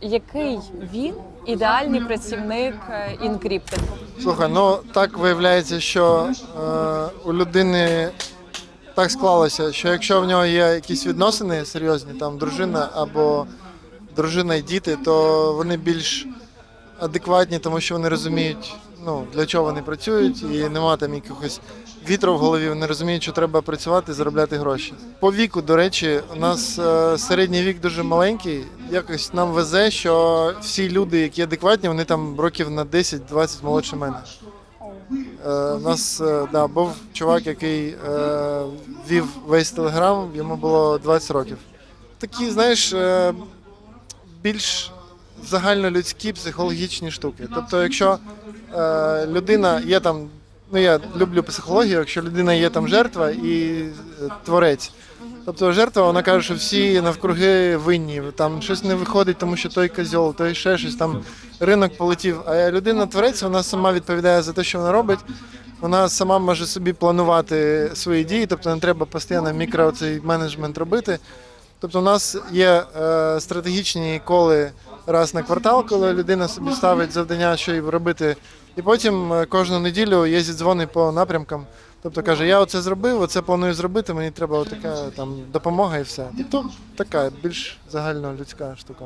Який він ідеальний працівник е, інкріптингу? Слухай, ну так виявляється, що е, у людини так склалося, що якщо в нього є якісь відносини серйозні, там дружина або дружина і діти, то вони більш адекватні, тому що вони розуміють, ну, для чого вони працюють, і нема там якихось вітру в голові, вони розуміють, що треба працювати, заробляти гроші. По віку, до речі, у нас е, середній вік дуже маленький. Якось нам везе, що всі люди, які адекватні, вони там років на 10-20 молодше мене. Е, у нас е, да, був чувак, який е, вів весь телеграм, йому було 20 років. Такі, знаєш, е, більш загальнолюдські психологічні штуки. Тобто, якщо е, людина є там, ну я люблю психологію, якщо людина є там жертва і е, творець. Тобто жертва, вона каже, що всі навкруги винні, там щось не виходить, тому що той козьол, той ще щось там ринок полетів. А людина творець, вона сама відповідає за те, що вона робить. Вона сама може собі планувати свої дії, тобто не треба постійно мікро цей менеджмент робити. Тобто, у нас є е, стратегічні коли раз на квартал, коли людина собі ставить завдання, що їй робити, і потім е, кожну неділю є дзвони по напрямкам. Тобто каже, я оце зробив, оце планую зробити, мені треба така там допомога і все. Тобто така більш загальнолюдська штука.